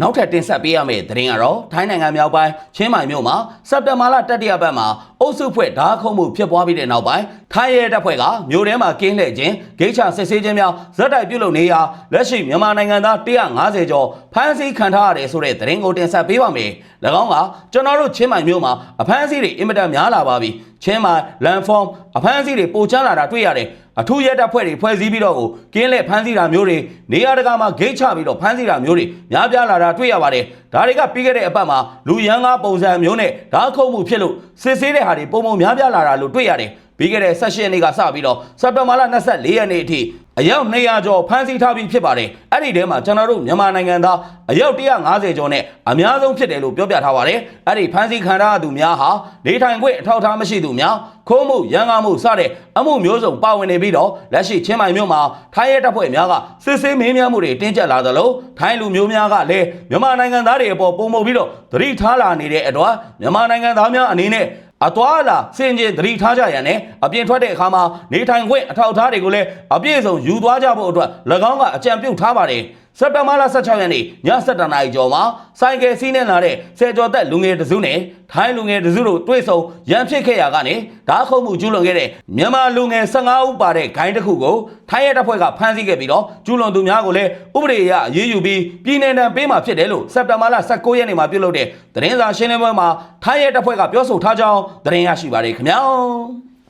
နောက်ထပ်တင်ဆက်ပေးရမယ့်သတင်းကတော့ထိုင်းနိုင်ငံမြောက်ပိုင်းချင်းမိုင်မြို့မှာစက်တင်ဘာလတတိယပတ်မှာအုပ်စုဖွဲ့ဓာတ်ခုံမှုဖြစ်ပွားပြီးတဲ့နောက်ပိုင်းထိုင်းရဲတပ်ဖွဲ့ကမြို့ထဲမှာကင်းလှည့်ခြင်းဂိတ်ချစစ်ဆေးခြင်းများဇက်တိုက်ပြုလုပ်နေရာလက်ရှိမြန်မာနိုင်ငံသား150ကျော်ဖမ်းဆီးခံထားရတယ်ဆိုတဲ့သတင်းကိုတင်ဆက်ပေးပါမယ်။၎င်းကကျွန်တော်တို့ချင်းမိုင်မြို့မှာအဖမ်းအဆီးတွေအင်မတန်များလာပါပြီ။ ချင်းမိုင်လန်ဖောမ်အဖမ်းအဆီးတွေပိုချမ်းလာတာတွေ့ရတယ်။အထူးရဲတပ်ဖွဲ့တွေဖွဲ့စည်းပြီးတော့ကိုကင်းလှည့်ဖမ်းဆီးတာမျိုးတွေနေရာတကာမှာဂိတ်ချပြီးတော့ဖမ်းဆီးတာမျိုးတွေများပြားလာတာတွေ့ရပါတယ်။ဒါတွေကပြီးခဲ့တဲ့အပတ်မှာလူရန်ကားပုံစံမျိုးနဲ့ဓာတ်ခုံမှုဖြစ်လို့စစ်ဆေးတဲ့ဟာတွေပုံပုံများပြားလာတာလို့တွေ့ရတယ်။ ပြီးခဲ့တဲ့16ရက်နေ့ကစပြီးတော့စက်တင်ဘာလ24ရက်နေ့အထိအယောက်200ကျော်ဖမ်းဆီးထားပြီးဖြစ်ပါတယ်။အဲ့ဒီထဲမှာကျွန်တော်တို့မြန်မာနိုင်ငံသားအယောက်150ကျော်နဲ့အများဆုံးဖြစ်တယ်လို့ပြောပြထားပါတယ်။အဲ့ဒီဖမ်းဆီးခံထားသူများဟာနေထိုင်ခွင့်အထောက်အထားမရှိသူများခိုးမှုရန်ကားမှုစတဲ့အမှုမျိုးစုံပါဝင်နေပြီးတော့လက်ရှိချင်းမိုင်မြို့မှာထိုင်းရဲတပ်ဖွဲ့များကစစ်ဆေးမင်းများမှုတွေတင်းကျပ်လာသလိုထိုင်းလူမျိုးများကလည်းမြန်မာနိုင်ငံသားတွေအပေါ်ပုံမှုပြီးတော့သတိထားလာနေတဲ့အတွက်မြန်မာနိုင်ငံသားများအနေနဲ့ အသွာလာစင်ကြင်သတိထားကြရန်နဲ့အပြင်ထွက်တဲ့အခါမှာနေထိုင်ခွင့်အထောက်အထားတွေကိုလည်းအပြည့်အစုံယူသွားကြဖို့အတွက်၎င်းကအကြံပြုထားပါတယ် စက်တဘာလ16ရက်နေ့ည7:00နာရီကျော်မှာစိုက်ကယ်စီးနေလာတဲ့ဆယ်ကျော်သက်လူငယ်တစုနဲ့ထိုင်းလူငယ်တစုတို့တွေ့ဆုံရန်ဖြစ်ခဲ့ရကနေဓာတ်ခုံမှုကျူးလွန်ခဲ့တဲ့မြန်မာလူငယ်15ဦးပါတဲ့ဂိုင်းတစ်ခုကိုထိုင်းရဲတပ်ဖွဲ့ကဖမ်းဆီးခဲ့ပြီးတော့ကျူးလွန်သူများကိုလည်းဥပဒေအရအရေးယူပြီးပြည်내တံပေးမှာဖြစ်တယ်လို့စက်တဘာလ19ရက်နေ့မှာပြုလုပ်တဲ့သတင်းစာရှင်းလင်းပွဲမှာထိုင်းရဲတပ်ဖွဲ့ကပြောဆိုထားကြောင်းသတင်းရရှိပါတယ်ခင်ဗျာ